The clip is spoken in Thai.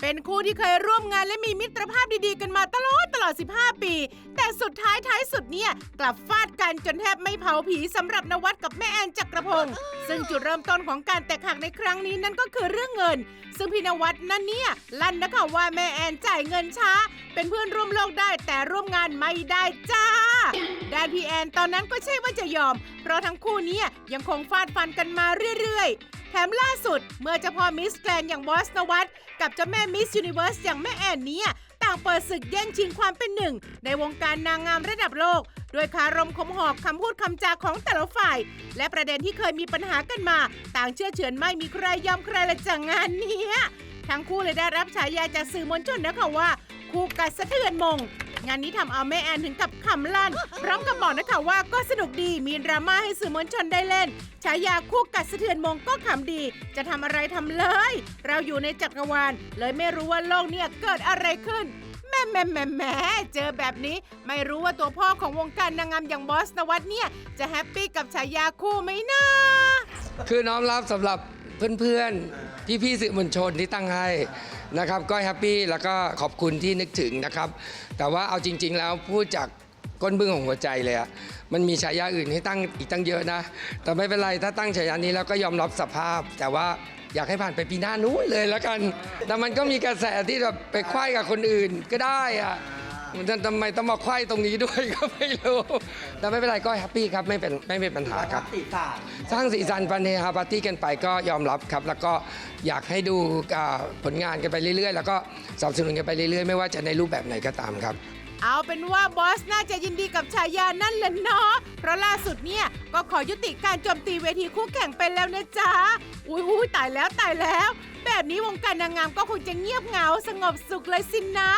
เป็นคู่ที่เคยร่วมงานและมีมิตรภาพดีๆ กันมาตลอดตลอด 15 ปี แต่สุดท้ายท้ายสุดเนี่ย กลับฟาดกันจนแทบไม่เผาผีสำหรับนวัดกับแม่แอนจักรพงศ์ซึ่งจุดเริ่มต้นของการแตกหักในครั้งนี้นั่นก็คือเรื่องเงิน ซึ่งพี่นวัดนั่นเนี่ยลั่นนะคะว่าแม่แอนจ่ายเงินช้า เป็นเพื่อนร่วมโลกได้แต่ร่วมงานไม่ได้จ้าด้านพี่แอนตอนนั้นก็ใช่ว่าจะยอม ราะทั้งคู่เนี้ยังคงฟาดฟันกันมาเรื่อยๆ แถมล่าสุด เมื่อเจ้าพ่อมิสแกรนอย่างบอสนวัตกับเจ้าแม่มิสยูนิเวิร์สอย่างแม่แอนเนี่ยต่างเปิดศึกแย่งชิงความเป็นหนึ่ง ในวงการนางงามระดับโลก ด้วยคารมคมหอกคำพูดคำจาของแต่ละฝ่าย และประเด็นที่เคยมีปัญหากันมา ต่างเชื่อเฉือนไม่มีใครยอมใครละจากงานนี้ทั้งคู่เลยได้รับฉายาจากสื่อมวลชนนะคะว่า คู่กัดสะเทือนมง งานนี้ทำเอาแม่แอนถึงกับขำลั่นพร้อมกับบอกนะคะว่าก็สนุกดีมีดราม่าให้สื่อมวลชนได้เล่นฉายาคู่กัดสะเทือนมงก็ขำดี จะทำอะไรทำเลย เราอยู่ในจักรวาลเลยไม่รู้ว่าโลกเนี่ยเกิดอะไรขึ้นแม่แม่แม่แม่เจอแบบนี้ ไม่รู้ว่าตัวพ่อของวงการนางงามอย่างบอสนวัตเนี่ย จะแฮปปี้กับฉายาคู่ไหมนะคือน้อมรับสำหรับ เพื่อนๆ พี่ๆสื่อมวลชนที่ตั้งให้นะครับก็แฮปปี้แล้วก็ขอบคุณที่นึกถึงนะครับ แต่ว่าเอาจริง ๆ แล้วพูดจากก้นบึ้งของหัวใจเลยอะมันมีฉายาอื่นให้ตั้งอีกตั้งเยอะนะ แต่ไม่เป็นไรถ้าตั้งฉายานี้แล้วก็ยอมรับสภาพ แต่ว่าอยากให้ผ่านไปปีหน้านู้นเลยแล้วกัน แต่มันก็มีกระแสที่แบบไปคว้ายกับคนอื่นก็ได้อะ มันจะทำไมต้องมาคว้ายตรงนี้ด้วยก็ไม่รู้แต่ไม่เป็นไรก็แฮปปี้ครับไม่เป็นไม่เป็นปัญหาครับ ติสานสร้างสีสันปันเฮฮาปาร์ตี้กันไปก็ยอมรับครับ แล้วก็อยากให้ดูอ่าผลงานกันไปเรื่อยๆ แล้วก็สนับสนุนกันไปเรื่อยๆ ไม่ว่าจะในรูปแบบไหนก็ตามครับ เอาเป็นว่าบอสน่าจะยินดีกับฉายานั่นแหละเนาะ เพราะล่าสุดเนี่ย ก็ขอยุติการโจมตีเวทีคู่แข่งไปแล้วนะจ๊ะ อุ้ยอุ้ยตายแล้วตายแล้ว แบบนี้วงการนางงามก็คงจะเงียบเหงาสงบสุขเลยสินนะ